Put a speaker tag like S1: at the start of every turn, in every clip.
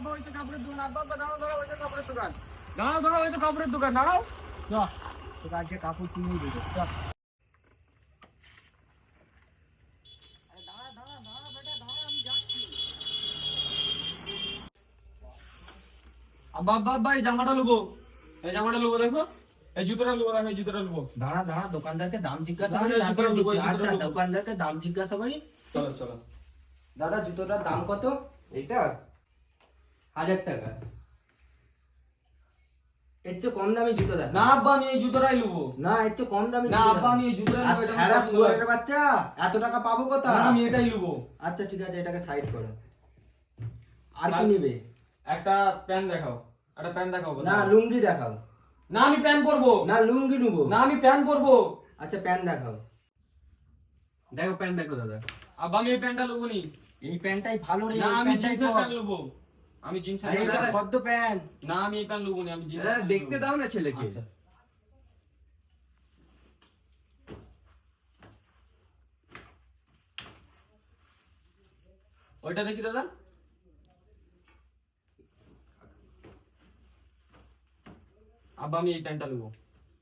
S1: আব্বা ওই তো কাপড়ের দোকান আব্বা আব্বা দাঁড়াও দাঁড়াও ওই তো কাপড়ের দোকান। দাঁড়াও দাঁড়াও ওই তো কাপড়ের দোকান দাঁড়াও। চ তোকে আজকে কাপড় কিনে দেবো চ আব্বা আব্বা আব্বা এই জামাটা লুবো। এই জামাটা লুবো দেখো। এই জুতোটা লুবো দেখো এই জুতোটা লুবো।
S2: দাঁড়া দাঁড়া দোকানদারকে দাম জিজ্ঞাসা
S1: দাঁড়া,
S2: করি
S1: জুতোটা
S2: তারপরে
S1: নেব,
S2: নিচ্ছি।
S1: জুতোটা
S2: আচ্ছা
S1: নেব।
S2: দোকানদারকে দাম জিজ্ঞাসা করি।
S1: চলো চলো।
S2: দাদা জুতোটার দাম কত? এইটা? হাজার টাকা। এর চেয়ে কম দামি জুতো দেখ।
S1: না আব্বা আমি এই জুতোটাই লুবো
S2: না এর চেয়ে কম দামি
S1: না আব্বা আমি এই জুতোটাই লুবো এটা।
S2: বাচ্চা। এত টাকা পাবো
S1: আমি এটাই লুবো
S2: আচ্ছা ঠিক আছে এটাকে সাইড করো। আর কি নিবে?
S1: একটা প্যান্ট দেখাও। একটা প্যান্ট দেখাও
S2: না লুঙ্গি দেখাও।
S1: না আমি প্যান্ট পরবো।
S2: না লুঙ্গি নেব।
S1: না আমি প্যান্ট পরবো।
S2: আচ্ছা প্যান্ট দেখাও। দেখো প্যান্ট দেখো দাদা।
S1: আব্বা আমি এই প্যান্টটা লুবো নি
S2: এই প্যান্টটাই ভালো রে
S1: না আমি জিন্সের
S2: পর।
S1: প্যান্ট লুবো আমি জিন্সের
S2: আরে এটা ফদ্দ প্যান্ট।
S1: না আমি এই প্যান্ট লুবো নি আমি জিন্স
S2: দেখতে দাও না ছেলেকে।
S1: আচ্ছা। ওইটা দেখি দাদা। আব্বা আমি এই প্যান্টটা লুবো।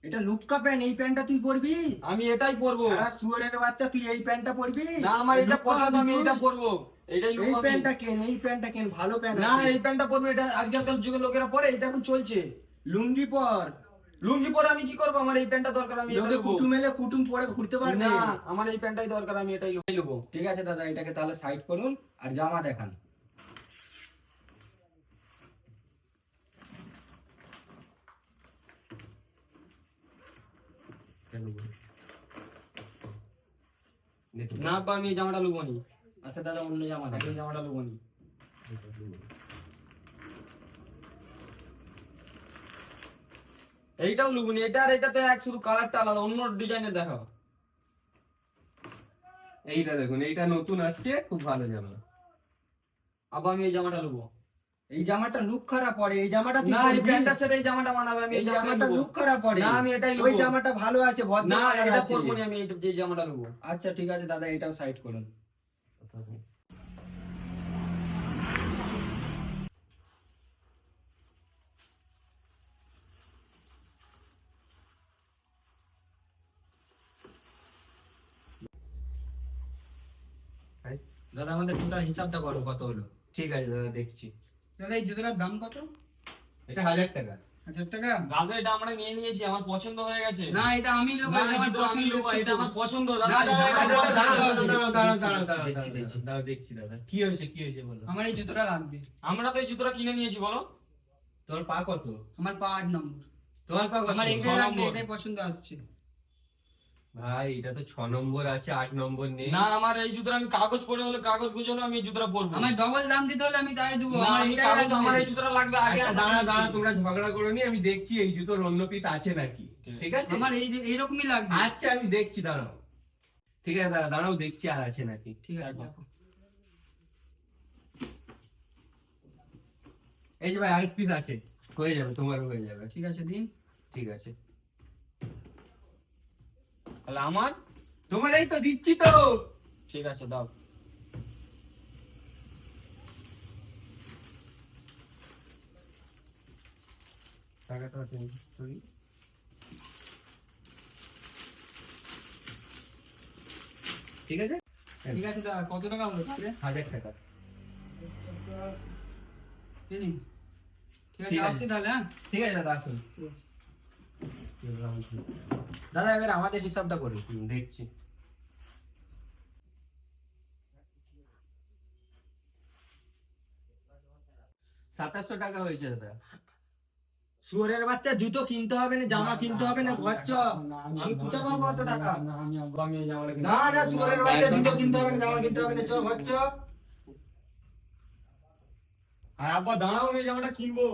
S2: এটা লুক্কা প্যান্ট এই প্যান্টটা তুই পরবি?
S1: আমি এটাই পরবো।
S2: আর শুয়োরের বাচ্চা তুই এই প্যান্টটা পরবি?
S1: না আমার এটা পছন্দ আমি এটা পরবো। এটাই
S2: এই প্যান্টটা কেন? এই প্যান্টটা কেন? ভালো প্যান্ট
S1: না এই প্যান্টটা পরবো এটা আজকালকার যুগের লোকেরা পরে এটা এখন চলছে।
S2: লুঙ্গি পর।
S1: লুঙ্গি পরে আমি কি করব? আমার এই প্যান্টটা দরকার আমি
S2: লোকে কুটুম এলে কুটুম পরে ঘুরতে পারবে।
S1: না আমার এই প্যান্টটাই দরকার আমি এটাই লুবো
S2: ঠিক আছে দাদা এটাকে তাহলে সাইড করুন আর জামা দেখান।
S1: না আমি জামাটা লুবো নি।
S2: আচ্ছা দাদা অন্য জামা
S1: এই জামাটা লুবো নি। এইটাও লুবো নি। এটা আর এটা তো এক শুধু কালারটা আলাদা অন্য ডিজাইনের দেখাও।
S3: এইটা দেখুন এইটা নতুন আসছে খুব ভালো জামা।
S1: আবার আমি এই জামাটা লুবো।
S2: এই জামাটা লুক খারাপ পড়ে এই জামাটা তুই
S1: না এই? প্যান্টটার সাথে এই জামাটা মানাবে আমি
S2: এই
S1: জামাটা
S2: লুক খারাপ পড়ে।
S1: না আমি এটাই
S2: ওই জামাটা ভালো আছে ভদ্র
S1: না এটা। পরবো আমি এই জামাটা লুবো।
S2: আচ্ছা ঠিক আছে দাদা এটাও সাইড করুন। দাদা আমাদের টোটাল হিসাবটা করো কত হলো?
S3: ঠিক আছে দাদা দেখছি।
S4: দাদা এই জুতোটার দাম কত?
S3: এটা হাজার টাকা।
S4: টাকা?
S1: দাদা এটা আমরা নিয়ে নিয়েছি আমার পছন্দ হয়ে গেছে।
S4: না এটা আমি নেব
S1: না,
S4: এটা আমার
S1: কিন্তু আমি
S4: পছন্দ
S1: এটা আমার পছন্দ
S4: দাদা, এটা
S1: দাদা
S4: দাঁড়াও,
S3: দাঁড়াও,
S4: দাঁড়াও,
S3: দাঁড়াও,
S4: দাঁড়াও,
S3: দাঁড়াও,
S4: দাঁড়াও,
S3: দেখছি,
S4: দাঁড়াও,
S3: দেখছি, দাঁড়াও, দেখছি দাদা। কি হয়েছে কি হয়েছে বলো।
S4: আমার এই জুতোটা লাগবে।
S1: আমরা তো এই জুতোটা কিনে নিয়েছি বলো।
S3: তোমার পা কত?
S4: আমার পা আট নম্বর।
S3: তোমার পা
S4: আমার
S1: ছ
S4: এটাই লাগবে এটাই পছন্দ আসছে।
S3: ভাই এটা তো ছ নম্বর আছে আট নম্বর নেই।
S1: না আমার এই জুতোটা আমি কাগজ পরে হলে কাগজ গুজলে আমি এই জুতোটা পরবো।
S4: আমার ডবল দাম দিতে হলে আমি তাই দেবো।
S1: না,
S4: আমার
S1: কাগজ- আমার এই জুতোটা লাগবে আগে
S3: আচ্ছা, দাঁড়া দাঁড়া তোমরা ঝগড়া করো নি আমি দেখছি এই জুতোর অন্য পিস আছে নাকি। ঠিক আছে।
S4: আমার এই এইরকমই লাগবে।
S3: আচ্ছা আমি দেখছি দাঁড়াও। ঠিক আছে দাদা দাঁড়াও দেখছি আর আছে নাকি।
S4: ঠিক আছে দেখো।
S3: এই যে ভাই আরেক পিস আছে। হয়ে যাবে তোমারও হয়ে যাবে।
S4: ঠিক আছে দিন।
S3: ঠিক আছে।
S1: তাহলে আমার?
S3: তোমার এই তো দিচ্ছি তো।
S1: ঠিক আছে দাও।
S3: টাকাটা ঠিক আছে?
S4: ঠিক আছে দাদা কত টাকা হলো তাহলে?
S3: হাজার টাকা।
S4: ঠিক আছে। আসছি তাহলে হ্যাঁ?
S3: ঠিক আছে দাদা আসুন।
S4: ঠিক আছে।
S2: দাদা এবার আমাদের হিসাবটা করি
S3: দেখছি। সাতাশশো টাকা হয়েছে দাদা।
S2: শুয়োরের বাচ্চা জুতো কিনতে হবে না জামা কিনতে হবে না ঘর চ আমি কোথায় পাবো অত টাকা।
S1: না
S2: না। শুয়োরের বাচ্চা জুতো কিনতে হবে না জামা কিনতে হবে না চ ঘর চ
S1: আর আব্বা দাঁড়াও আমি জামাটা কিনবো।